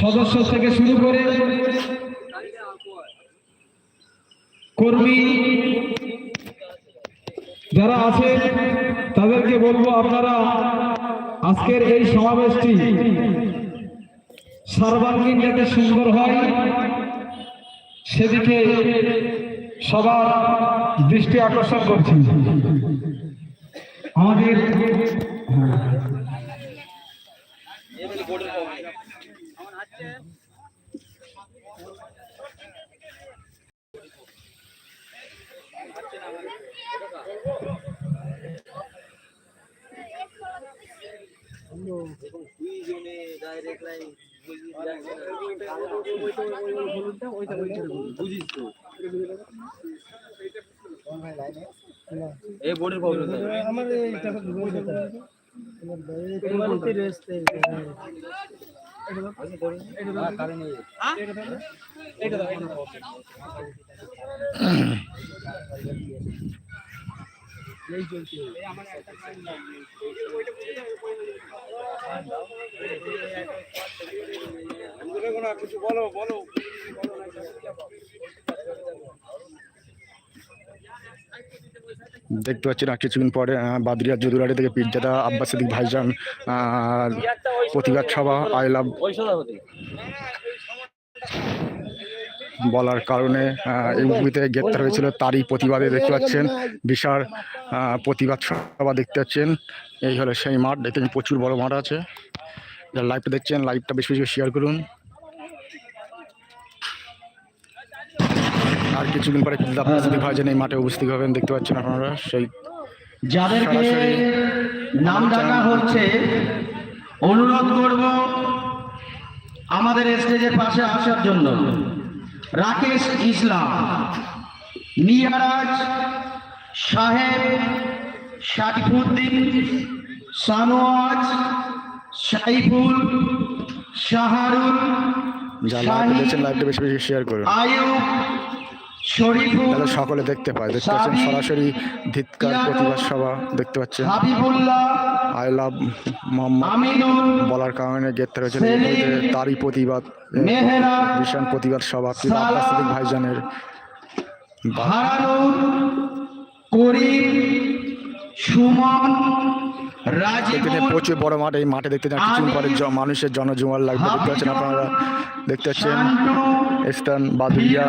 সদস্য থেকে শুরু করে কর্মী যারা আছে, তাদেরকে বলব আপনারা আজকের এই সমাবেশটি সর্বাঙ্গীন যাতে সুন্দর হয়, সেদিকে সবার দৃষ্টি আকর্ষণ করছি। আমাদের আমার এইটা এই চলছে আমার একটা দেখতে পাচ্ছি না, কিছুদিন পরে বাদরিয়া যদুরাটি থেকে পিজ্জাদা আব্বাস সিদ্দিক ভাইজান প্রতিবাদ সভা, আই লাভ। বলার কারণে এই মুভিতে গ্রেপ্তার হয়েছিল তারই প্রতিবাদে দেখতে পাচ্ছেন বিশাল প্রতিবাদ সভা দেখতে পাচ্ছেন। এই হলো সেই মাঠ দেখতে প্রচুর বড় মাঠ আছে। যারা লাইভটা দেখছেন লাইভটা বেশি বেশি শেয়ার করুন। আর কিছুদিন পরে আব্বাস সিদ্দিক ভাইজান এই মাঠে উপস্থিত হবেন দেখতে পাচ্ছেন আপনারা সেই যাদেরকে নাম ডাকা হচ্ছে অনুরোধ করব আমাদের স্টেজের পাশে আসার জন্য। রাকেশ ইসলাম নিয়ারাজ সাহেব শারিফুদ্দিন সানোয়াজ সাইফুল শাহরুল লাইভটা বেশি বেশি শেয়ার করুন। শরীফুল সকলে দেখতে পায় দেখতে পাচ্ছেন সরাসরি ধিৎকার প্রতিবাদ সভা দেখতে পাচ্ছেন। হাবিবুল্লাহ আই লাভ মোহাম্মদ বলার কারণে গ্রেপ্তার হয়েছিল তারই প্রতিবাদ ভীষণ প্রতিবাদ সভা পীর আব্বাস সিদ্দিক ভাইজানের বা- সুমন এখানে প্রচুর বড় মাঠ এই মাঠে দেখতে কিছুদিন পরে মানুষের জনজুমার লাগবে। দেখতে পাচ্ছেন আপনারা দেখতে পাচ্ছেন স্থান বাদুরিয়া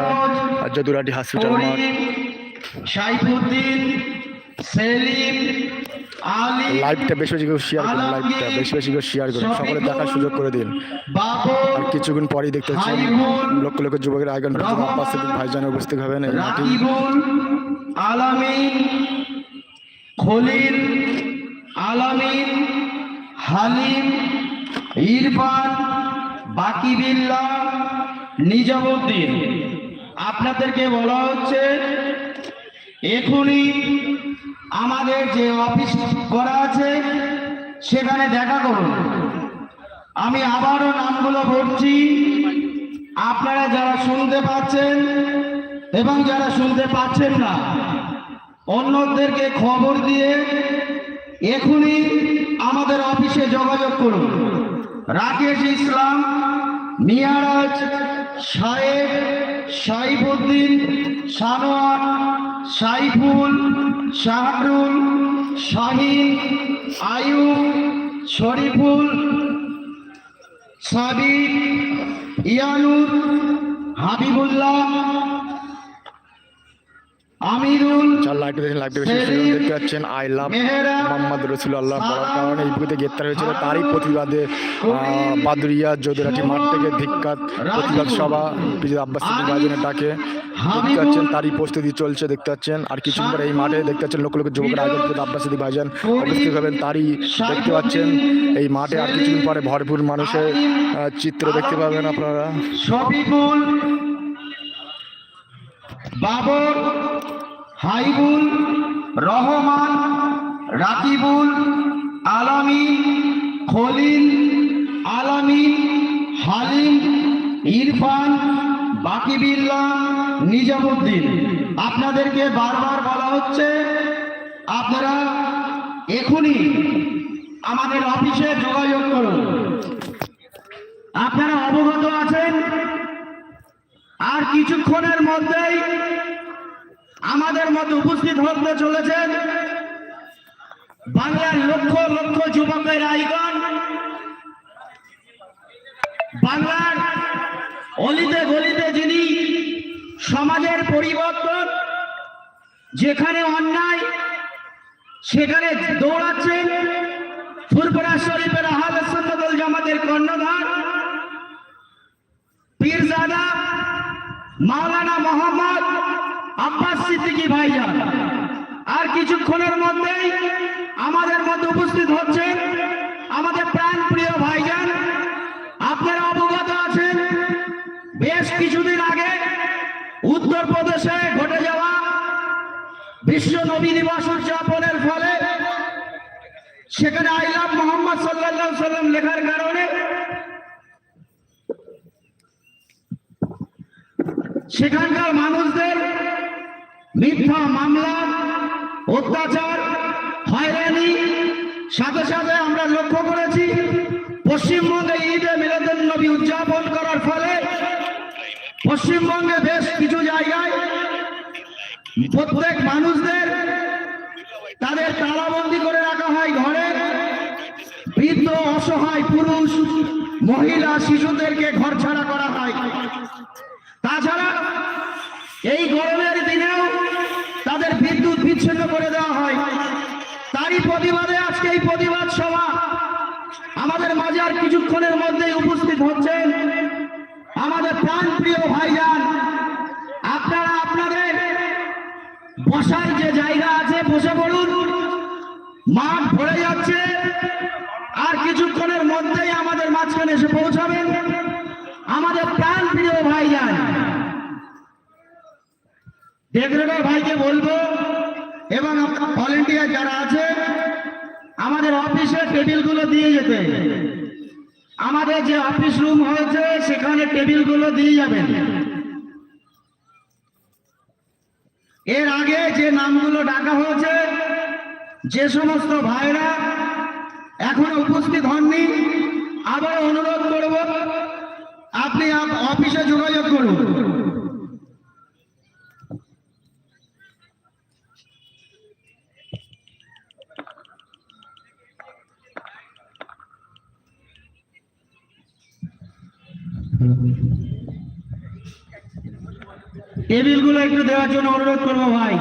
আর যদুরাটি হসপিটাল মাঠ। সাইফুদ্দিন সেলিম লাইভটা বেশি বেশি করে শেয়ার করুন লাইভটা বেশি বেশি করে শেয়ার করুন সকলে দেখার সুযোগ করে দিন। আর কিছুক্ষণ পরেই দেখতে পাচ্ছেন লক্ষ লক্ষ যুবকের আয়োজন সিদ্দিক ভাইজান উপস্থিত হবেন এই রাকিবুল আলামিন খলিল আলামিন হালিম ইরফান বাকিবিল্লা নিজামুদ্দিন। আপনাদেরকে বলা হচ্ছে এখনই আমাদের যে অফিস করা আছে, সেখানে দেখা করুন। আমি আবারও নামগুলো বলছি। আপনারা যারা শুনতে পাচ্ছেন এবং যারা শুনতে পাচ্ছেন না, অন্যদেরকে খবর দিয়ে এখনই আমাদের অফিসে যোগাযোগ করুন। রাকেশ ইসলাম মিয়ারাজ সাহেব সাইফুদ্দিন সানোয়ার সাইফুল শাহরুল শাহিন আয়ুব শরীফুল সাবির ইয়ানুর হাবিবুল্লাহ আমিরুল দেখেন দেখতে পাচ্ছেন। আই লাভ মোহাম্মদ বলার কারণে এই বুকে গ্রেপ্তার হয়েছিল। তারই প্রতিবাদে বাদুরিয়া মাঠ থেকে ধিক্কাত প্রতিবাদ সভা আব্বাস ডাকে দেখতে পাচ্ছেন তারই প্রস্তুতি চলছে দেখতে পাচ্ছেন। আর কিছুক্ষণ পরে এই মাঠে দেখতে পাচ্ছেন লক্ষ লক্ষ যুবকের আগে আব্বাস সিদ্দিক ভাইজান উপস্থিত হবেন। তারই দেখতে পাচ্ছেন এই মাঠে আর কিছুদিন পরে ভরপুর মানুষের চিত্র দেখতে পাবেন আপনারা। শফিকুল বাবর হাইবুল, রহমান, রাকিবুল, আলামিন, খলিল, আলামিন, হালিম, ইরফান, বাকিবিল্লা, নিজামুদ্দিন। আপনাদেরকে বারবার বলা হচ্ছে, আপনারা এখনই আমাদের অফিসে যোগাযোগ করুন। আপনারা অবগত আছেন? আর কিছুক্ষণের মধ্যেই আমাদের মধ্যে উপস্থিত হতে চলেছেন বাংলার লক্ষ লক্ষ যুবকের আইকন, বাংলার অলিতে গলিতে যিনি সমাজের পরিবর্তন, যেখানে অন্যায়, সেখানে দৌড়াচ্ছেন ফুরপুরা শরীফের আহাদ সুন্নতুল জামাতের কর্ণধার পীরজাদা মাওলানা মোহাম্মদ আব্বাস সিদ্দিকী ভাইজান। আর কিছুক্ষণের মধ্যেই আমাদের মধ্যে উপস্থিত হচ্ছেন আমাদের প্রাণ প্রিয় ভাইজান। আপনারা অবগত আছেন, বেশ কিছুদিন আগে উত্তরপ্রদেশে ঘটে যাওয়া বিশ্ব নবী দিবস উদযাপনের ফলে সেখানে আই লাভ মোহাম্মদ সাল্লাহ সাল্লাম লেখার কারণে সেখানকার মানুষদের মিথ্যা মামলা, অত্যাচার, হয়রানি, সাথে সাথে আমরা লক্ষ্য করেছি, পশ্চিমবঙ্গে ঈদে মিলাদুল নবী উদযাপন করার ফলে পশ্চিমবঙ্গে বেশ কিছু জায়গায় প্রত্যেক মানুষদের তাদের তালাবন্দি করে রাখা হয় ঘরে। বৃদ্ধ, অসহায় পুরুষ, মহিলা, শিশুদেরকে ঘর ছাড়া করা হয়। তাছাড়া এই গরমের দিনেও তাদের বিদ্যুৎ বিচ্ছিন্ন করে দেওয়া হয়। তারই প্রতিবাদে আজকে এই প্রতিবাদ সভা আমাদের মাঝে আর কিছুক্ষণের মধ্যেই উপস্থিত হচ্ছেন আমাদের প্রাণ প্রিয় ভাইজান। আপনারা আপনাদের বসার যে জায়গা আছে, বসে পড়ুন। মাঠ ভরে যাচ্ছে। আর কিছুক্ষণের মধ্যেই আমাদের মাঝখানে এসে পৌঁছাবেন আমাদের প্রাণ প্রিয় ভাইজান। ডেকরেটর ভাইকে বলব, এবং আপনার ভলেন্টিয়ার যারা আছে, আমাদের অফিসে টেবিলগুলো দিয়ে যেতে। আমাদের যে অফিস রুম হয়েছে, সেখানে টেবিলগুলো দিয়ে যাবেন। এর আগে যে নামগুলো ডাকা হয়েছে, যে সমস্ত ভাইরা এখনও উপস্থিত হননি আবার অনুরোধ করব, আপনি অফিসে যোগাযোগ করুন। টেবিলগুলো একটু দেওয়ার জন্য অনুরোধ করব ভাই।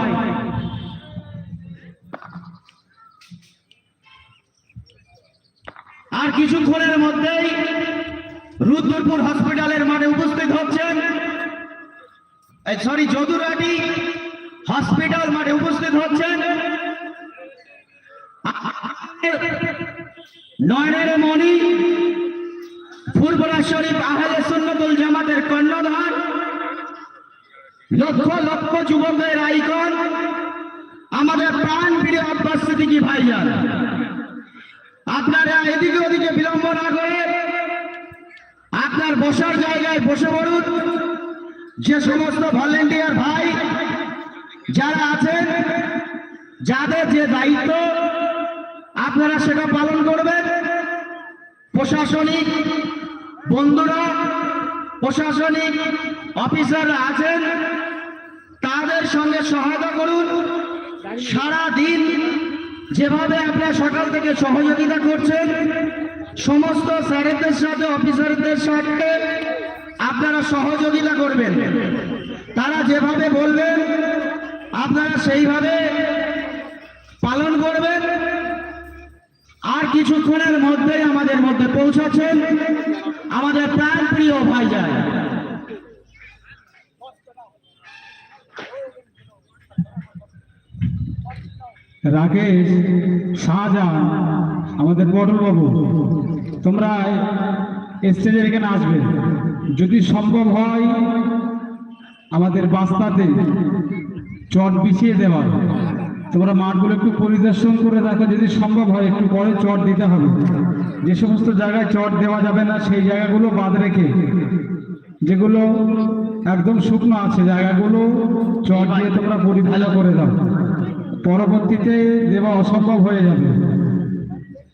আর কিছুক্ষণের মধ্যেই রুদ্রপুর হসপিটালের মাঠে উপস্থিত হচ্ছেন সরি, যদুরাটি হসপিটাল মাঠে উপস্থিত হচ্ছেন। নয়নের মণি ফুরবরা শরীফ আহলে সুন্নতুল জামাতের কর্ণধার। লক্ষ লক্ষ যুবকের আইকন। আমাদের প্রাণ প্রিয় আব্বাস সিদ্দিকী ভাইজান। আপনারা এদিকে ওদিকে বিলম্ব না করে আপনার বসার জায়গায় বসে পড়ুন। যে সমস্ত ভলেন্টিয়ার ভাই যারা আছেন, যাদের যে দায়িত্ব, আপনারা সেটা পালন করবেন। প্রশাসনিক বন্ধুরা, প্রশাসনিক অফিসাররা আছেন, তাদের সঙ্গে সহায়তা করুন। সারা দিন যেভাবে আপনারা সকাল থেকে সহযোগিতা করছেন, সমস্ত স্যারেদের সাথে, অফিসারদের সাথে আপনারা সহযোগিতা করবেন। তারা যেভাবে বলবেন, আপনারা সেইভাবে পালন করবেন। আর কিছুক্ষণের মধ্যেই আমাদের মধ্যে পৌঁছাচ্ছেন আমাদের প্রাণ প্রিয় ভাইজান। রাকেশ শাহজাহান, আমাদের পটলবাবু, তোমরা স্টেজের এখানে আসবে। যদি সম্ভব হয়, আমাদের বাস্তাতে চট বিছিয়ে দেওয়া তোমরা মাঠগুলো একটু পরিদর্শন করে দেখো যদি সম্ভব হয় একটু পরে চট দিতে হবে। যে সমস্ত জায়গায় চট দেওয়া যাবে না সেই জায়গাগুলো বাদ রেখে যেগুলো একদম শুকনো আছে জায়গাগুলো চট দিয়ে তোমরা পরিভালো করে দাও। পরবর্তীতে দেওয়া অসম্ভব হয়ে যাবে।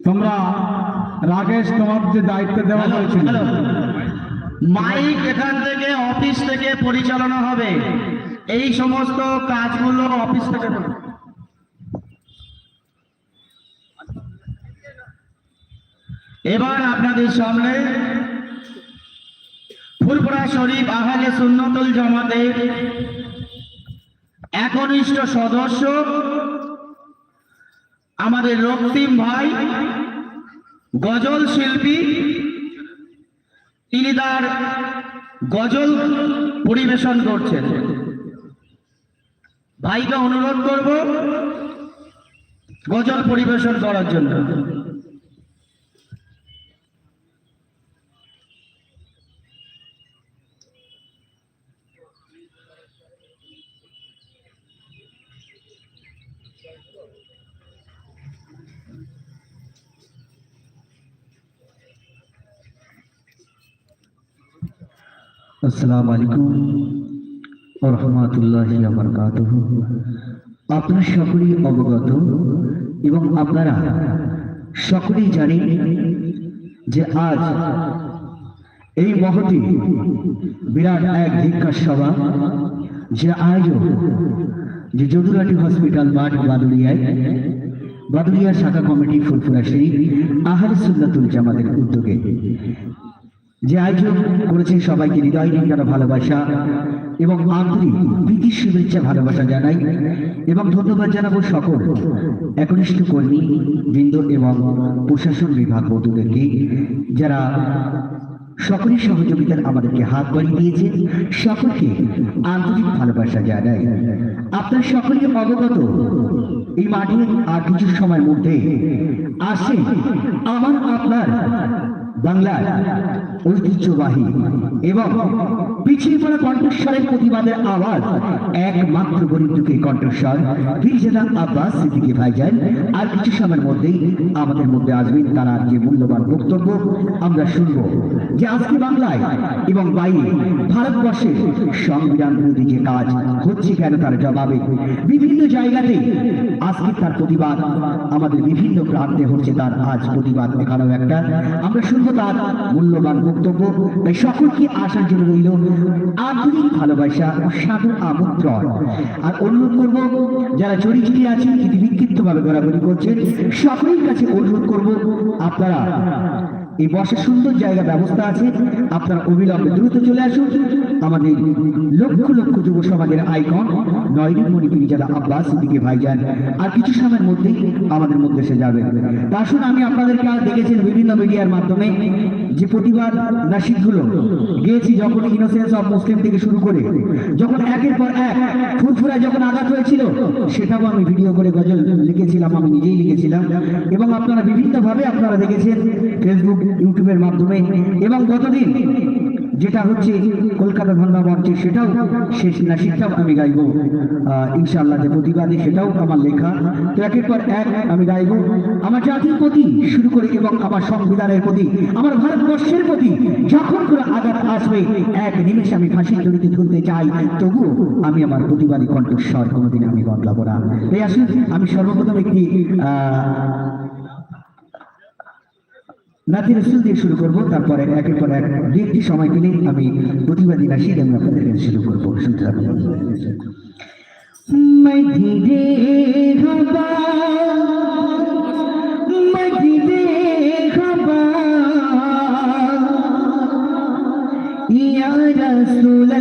তোমরা রাকেশ তোমার যে দায়িত্ব দেওয়া হয়েছিল। মাইক এখান থেকে অফিস থেকে পরিচালনা হবে। এই সমস্ত কাজগুলো অফিস থেকে হবে। এবার আপনাদের সামনে ফুরপুরা শরীফ আহলে সুন্নতুল জামাতের একনিষ্ঠ সদস্য আমাদের রক্তিম ভাই, গজল শিল্পী, তিনি তার গজল পরিবেশন করছেন। ভাইকে অনুরোধ করব গজল পরিবেশন করার জন্য। আসসালামু আলাইকুম রহমতুল্লাহ বরকাতুহ। আপনার সকলেই অবগত এবং আপনারা সকলেই জানেন যে আজ এই মহতি বিরাট এক ভিক্ষার সভা যে আয়োজন যে যদুরাটি হসপিটাল মাঠ বাদুরিয়ায় বাদুরিয়া শাখা কমিটি ফুলফুরা শরীফ আহার সুন্নাতুল জামাতের উদ্যোগে যে আয়োজন করেছে সবাইকে হৃদয় নিঙ্গানো ভালোবাসা এবং আন্তরিক প্রীতি, শুভেচ্ছা, ভালোবাসা জানাই এবং ধন্যবাদ জানাব সকল একনিষ্ঠ কর্মী, বৃন্দ এবং প্রশাসন বিভাগ বধূদেরকে যারা সকলের সহযোগিতার আমাদেরকে হাত বাড়িয়ে দিয়েছে সকলকে আন্তরিক ভালোবাসা জানাই। আপনার সকলে অবগত, এই মাঠে আর কিছু সময়ের মধ্যে আসে আমার আপনার বাংলার ঐতিহ্যবাহী এবং পিছিয়ে পড়া কণ্ঠস্বরের প্রতিবাদের আওয়াজ একমাত্র দুঃখের কণ্ঠস্বর বীরজাদা আব্বাস সিদ্দিকী ভাইজান। আর কিছু সময়ের মধ্যেই আমাদের মধ্যে আসবেন তারা যে মূল্যবান বক্তব্য আমরা শুনব। যে আজকে বাংলায় এবং বাইরে ভারতবর্ষে সংবিধান বিরোধী যে কাজ হচ্ছে কেন তার জবাবে বিভিন্ন জায়গাতে আজকে তার প্রতিবাদ, আমাদের বিভিন্ন প্রান্তে হচ্ছে তার আজ প্রতিবাদ এখানেও একটা। আমরা শুনব তার মূল্যবান বক্তব্য তাই সকলকে আসার জন্য রইল আন্তরিক ভালোবাসা ও সাধু আমন্ত্রণ। আর অনুরোধ করব, যারা চড়ি চিড়ি আছেন কিন্তু বিক্ষিপ্ত ভাবে ঘোরাঘুরি করছেন, সকলের কাছে অনুরোধ করব, আপনারা এই বসার সুন্দর জায়গা ব্যবস্থা আছে। আপনারা অবিলম্বে দ্রুত চলে আসুন। আমাদের লক্ষ লক্ষ যুব সমাজের আইকন নয়দিন মণিপুরি যারা আব্বাস, দিকে ভাইজান, আর কিছু সময়ের মধ্যেই আমাদের মধ্যে এসে যাবে। আসুন, আমি আপনাদেরকে আজ দেখেছেন বিভিন্ন মিডিয়ার মাধ্যমে যে প্রতিবাদ নাসিকগুলো গিয়েছি যখন ইনোসেন্স অফ মুসলিম থেকে শুরু করে, যখন একের পর এক ফুরফুরা যখন আঘাত হয়েছিল, সেটাও আমি ভিডিও করে গজল লিখেছিলাম, আমি নিজেই লিখেছিলাম। এবং আপনারা বিভিন্নভাবে আপনারা দেখেছেন ফেসবুক ইউটিউবের মাধ্যমে এবং গতদিন যেটা হচ্ছে কলকাতা ধর্ণা মঞ্চে সেটাও শেষ না, সেটাও আমি গাইব। ইনশাআল্লাহ যে প্রতিবাদী সেটাও আমার লেখা। তো একের পর এক আমি গাইব। আমার জাতির প্রতি শুরু করে এবং আমার সংবিধানের প্রতি, আমার ভারতবর্ষের প্রতি যখন করে আঘাত আসবে, এক নিমেষে আমি ফাঁসির জড়িতে তুলতে চাই। তবু আমি আমার প্রতিবাদী কণ্ঠস্বর কোনোদিন আমি বদলাবো না। এই আসুন, আমি সর্বপ্রথম একটি নাতি রসুল দিয়ে শুরু করব, তারপরে একের পর এক দু সময় পেলে আমি প্রতিবাদী রাশি আমি আপনাদের শুরু করব। শুনতে থাকুন। মধ্যে মধ্যে ইয়া রসুল্লাহ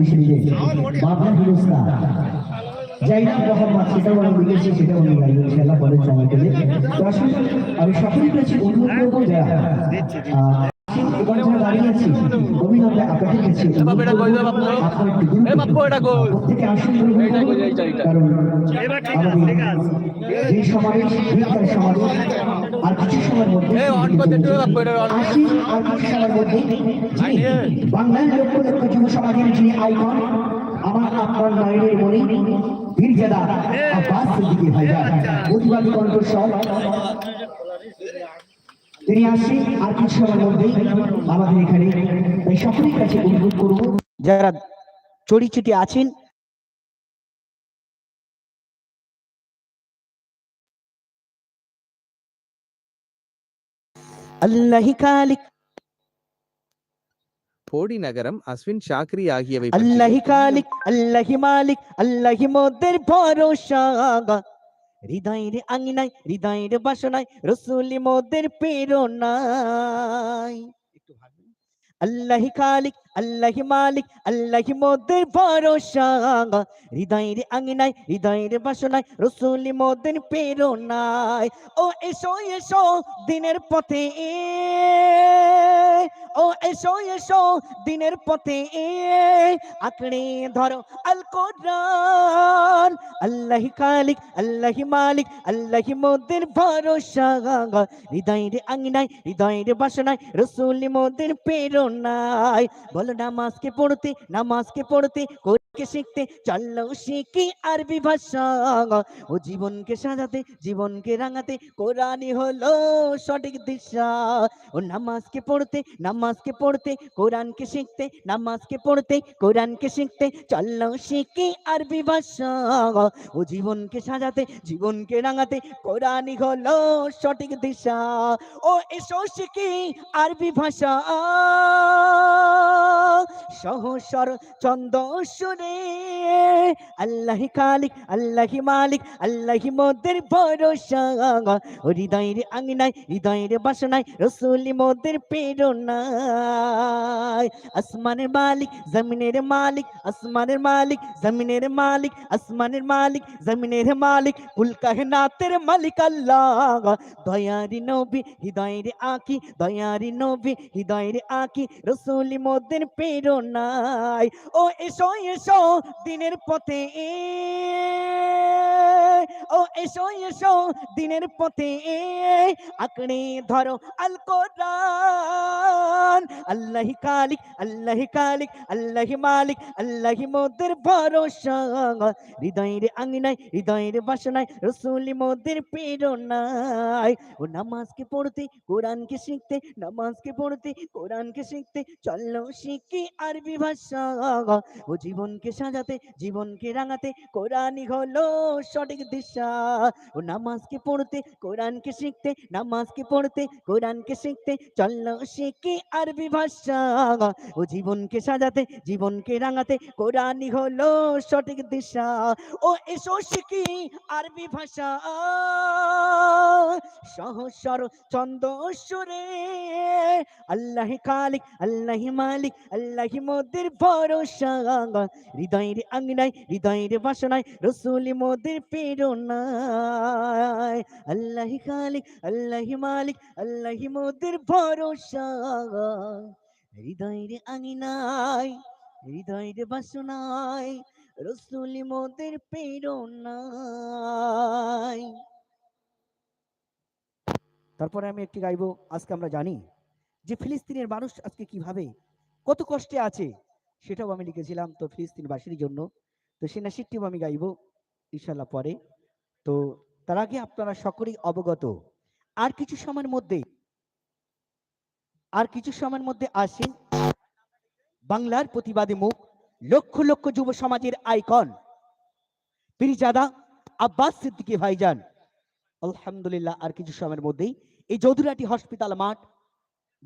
police এসে বাবলা জাইনাব মোহাম্মদ সেটাও আমি লিখেছি সেটাও আমি কাছে অনুরোধ করব যারা আহ, এখানে যারা দাঁড়িয়ে আছি অভিনন্দন আপনাদের কাছে বাপ্পু, এটা কই দাও, বাপ্পু। আপনারা একটু দূর এ বাপ্পু, এটা কই? প্রত্যেকে আসুন বলে এইটা কই, করুন। এইটা, এইটা। কারণ যে সমাবেশ ভিক্ষার সমাবেশ আর কিছু সময়ের মধ্যে এ, অন করতে একটু বাপ্পু, এটা অন। আসি আর কিছু সময়ের মধ্যে বাংলার লক্ষ লক্ষ যুব সমাজের যিনি আইকন আমার আপনার মায়ের মনে বীরজাদা আব্বাস সিদ্দিকী ভাইজান প্রতিবাদী কণ্ঠস্বর তিনি আসি আর কিছু সময়ের মধ্যেই আমাদের এখানে তাই সকলের কাছে অনুরোধ করবো যারা চড়িচুটি আছেন அல்லாஹி காலிக் போடி நகரம் அஸ்வின் சாக்ரி ஆகியவை பற்றி আল্লাহি কালিক আল্লাহি মালিক আল্লাহি মোদের ভরসা হৃদয়ের আঙিনায় হৃদয়ের বাসনায় রসুলি মোদের প্রেরণায়। আল্লাহ খালিক আল্লাহি মালিক আল্লাহি মোদের ভরসা। হৃদয়ের আঙিনায়, হৃদয়ের বাসনায় রসুলি মোদের প্রেরণায়। ও এসো এসো দিনের পথে। ও এসো এসো দিনের পথে। আঁকড়ে ধরো আল কোরআন আল্লাহি খালিক আল্লাহি মালিক আল্লাহি মোদের ভরসা। হৃদয়ের আঙিনায়, হৃদয়ের বাসনায় রসুলি মোদের প্রেরণায়। বলো নামাজকে পড়তে নামাজকে পড়তে কোরআনকে শিখতে, চলো শিখি আরবি ভাষা। ও জীবনকে সাজাতে, জীবনকে রাঙাতে, কোরআনই হলো সঠিক দিশা। ও নামাজকে পড়তে নামাজকে পড়তে, কোরআনকে শিখতে, নামাজকে পড়তে, কোরআনকে শিখতে, চলো শিখি আরবি ভাষা। ও জীবনকে সাজাতে, জীবনকে রাঙাতে, কোরআনই হলো সঠিক দিশা। ও এসো শিখি আরবি ভাষা। সহসর চন্দ সুরে আল্লাহি খালিক, আল্লাহি মালিক, আল্লাহি মোদের ভরসা। হৃদয়ের আঙিনায়, হৃদয়ের বাসনায়, রসুলি মোদের প্রেরণায়। আসমানের মালিক, জমিনের মালিক, আসমানের মালিক, জমিনের মালিক, আসমানের মালিক, জমিনের মালিক, কুল কাহনাতের মালিক আল্লাহ। দয়ারি নবী, হৃদয়ের আঁকি, দয়ারি নবী, হৃদয়ের আঁকি, রসুলি মোদের প্রেরণায়। ও এসো এসো দিনের পথে। ও এসো এসো, দিনের পথে। আঁকড়ে ধরো আল কোরআন আল্লাহি কালিক আল্লাহি কালিক আল্লাহি মালিক, আল্লাহি মোদের ভরসা। হৃদয়ের আঙিনায়, হৃদয়ের বাসনায় রসুলি মোদের প্রেরণায়। ও নামাজকে পড়তে, কোরআনকে শিখতে, নামাজকে পড়তে, কোরআনকে শিখতে, চলো শিখি আরবি ভাষা। ও জীবনকে সাজাতে, জীবনকে রাঙাতে, কোরআনই হলো সঠিক দিশা। ও নামাজকে পড়তে, কোরআনকে শিখতে, নামাজকে পড়তে, কোরআনকে শিখতে চলো শিখি আরবি ভাষা? ও জীবনকে সাজাতে, জীবনকে রাঙাতে, কোরআনই হলো সঠিক দিশা। ও এসো শিখি আরবি ভাষা? সহসর চন্দ সুরে, আল্লাহ খালিক, আল্লাহ মালিক, আল্লাহ মোদের ভরসা। হৃদয়ের আঙ্গনায় হৃদয়ের বাসনায় রসুলি মোদের প্রেরণায়। আল্লাহ খালিক, আল্লাহ মালিক, আল্লাহ মোদের ভরসা। হৃদয়ের আঙিনায় হৃদয়ের বাসনায় রসুল মোদের প্রেরণায়। তারপরে আমি একটি গাইবো, আজকে আমরা জানি যে ফিলিস্তিনের মানুষ আজকে কীভাবে, কত কষ্টে আছে সেটাও আমি লিখেছিলাম তো ফিলিস্তিনবাসীর জন্য। তো সে নাসিকটিও আমি গাইবো ইনশাল্লাহ পরে। তো তার আগে আপনারা সকলেই অবগত, আর কিছু সময়ের মধ্যে আর কিছু সময়ের মধ্যে আসে। বাংলার প্রতিবাদী মুখ, লক্ষ লক্ষ যুব সমাজের আইকন। পিরিজাদা আব্বাস সিদ্দিকী ভাইজান, আলহামদুলিল্লাহ, আর কিছু সময়ের মধ্যেই এই চৌধুরাটি হসপিটাল মাঠ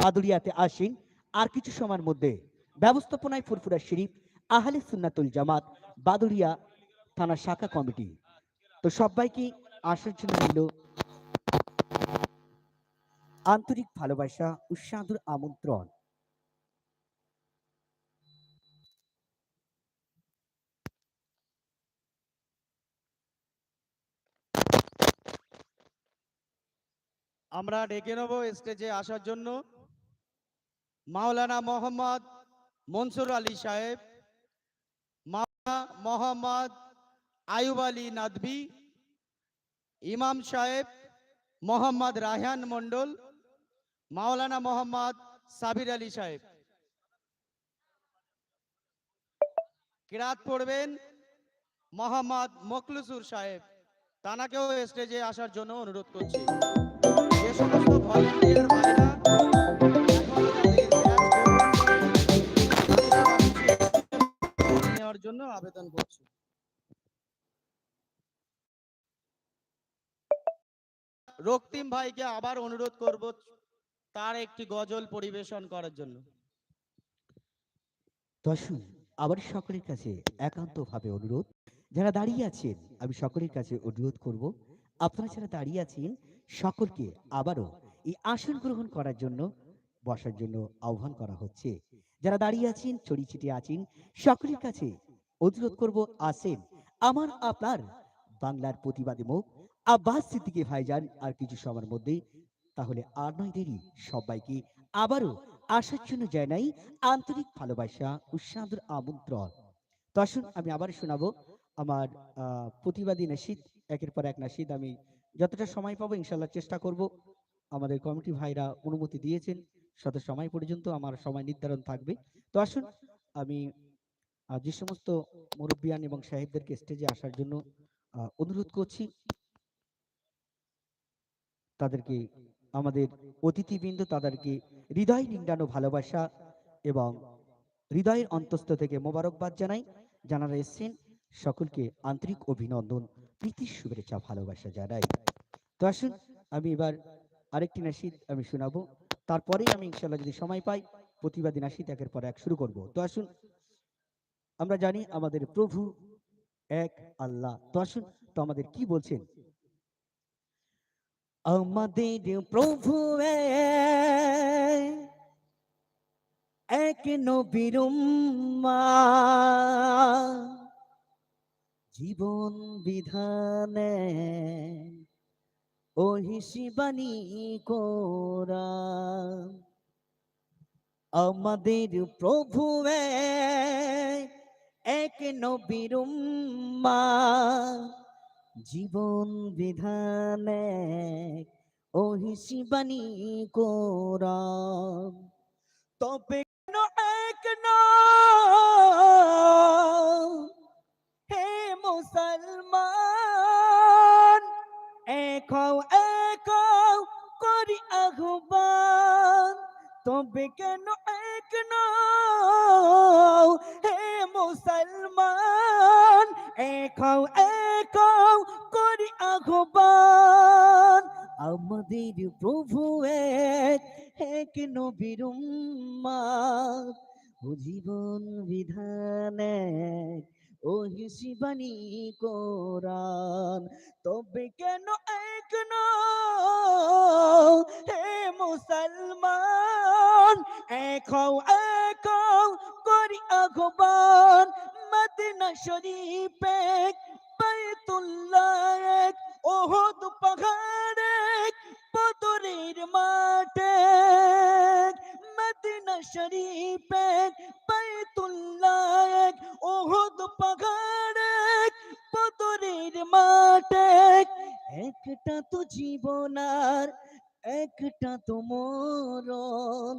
বাদুরিয়াতে আসেন আর কিছু সময়ের মধ্যে ব্যবস্থাপনায় ফুরফুরা শরীফ, আহলে সুন্নাতুল জামাত বাদুরিয়া থানা শাখা কমিটি। তো সবাইকে আসার জন্য নিল আন্তরিক ভালোবাসা উৎসাদুর আমন্ত্রণ। আমরা ডেকে নেব স্টেজে আসার জন্য। মাওলানা মোহাম্মদ মনসুর আলী সাহেব, মাওলানা মোহাম্মদ আয়ুব আলী নাদবি ইমাম সাহেব মোহাম্মদ রায়হান মন্ডল মাওলানা মোহাম্মদ সাবির আলী সাহেব। কিরাত পড়বেন মোহাম্মদ মকলুসুর সাহেব। তানাকেও স্টেজে আসার জন্য অনুরোধ করছি। যে সমস্ত ভলান্টিয়ার জন্য আবেদন করছি। রক্তিম ভাইকে আবার অনুরোধ করব তার একটি গজল পরিবেশন করার জন্য। দর্শন আবার সকলের কাছে একান্তভাবে অনুরোধ। যারা দাঁড়িয়ে আছেন, আমি সকলের কাছে অনুরোধ করব, আপনারা যারা দাঁড়িয়ে আছেন, সকলকে আবারও এই আসন গ্রহণ করার জন্য বসার জন্য আহ্বান করা হচ্ছে। যারা দাঁড়িয়ে আছেন ছড়ি ছিটিয়ে আছেন, সকলের কাছে অনুরোধ করব আসেন আমার, আপনার, বাংলার প্রতিবাদী মুখ। আব্বাস সিদ্দিকী ভাইজান আর কিছু সময়ের মধ্যে তাহলে আর নয় দেরি, সবাইকে আবারও আসার জন্য জানাই আন্তরিক ভালোবাসা উৎসাহের আমন্ত্রণ। তো আসুন, আমি আবার শোনাবো আমার প্রতিবাদী নাসিদ, একের পর এক নাসিদ। আমি যতটা সময় পাবো ইনশাল্লাহ চেষ্টা করব। আমাদের কমিটি ভাইরা অনুমতি দিয়েছেন, শত সময় পর্যন্ত আমার সময় নির্ধারণ থাকবে। তো আসুন, আমি যে সমস্ত মুরব্বিয়ান এবং সাহেবদেরকে স্টেজে আসার জন্য অনুরোধ করছি। তাদেরকে, আমাদের অতিথিবৃন্দ তাদেরকে হৃদয় নিংড়ানো ভালোবাসা এবং হৃদয়ের অন্তস্থ থেকে মোবারকবাদ জানাই। জানারা এসছেন, সকলকে আন্তরিক অভিনন্দন, প্রীতির শুভেচ্ছা, ভালোবাসা জানাই। তো আসুন, আমি এবার আরেকটি নাসিদ আমি শোনাবো। তারপরেই আমি ইনশাল্লাহ যদি সময় পাই, প্রতিবাদী নাসিদ একের পর এক শুরু করব। তো আসুন আমরা জানি আমাদের প্রভু এক আল্লাহ। তো আসুন তো আমাদের কি বলছেন? আমাদের প্রভু এক, নবীর জীবন বিধানে ও হিসিবানি কোরা। আমাদের প্রভু এক, এক নবীর জীবন বিধানে ও হিসিবানি কোরআন তবে কেন এক নও? হে মুসলমান, এক এক করি আহ্বান তবে কেন এক? হে মুসলমান এক হও, এক হও, করি আহ্বান। আমাদের প্রভু এক এক নবীর উম্মাদ ও জীবন বিধান এক। ও হিসিবানি কোরআন, তবে কেন এক নও? হে মুসলমান, এক হও করি আহ্বান মদিনা শরীফ বাইতুল্লাহ এক, ওহদ পাহাড় বদরের মাঠে মদিনা শরীফে ওহ এক ওহদ পাহাড়ে বদরের মাঠে একটা তো জীবন আর একটা তো মরণ।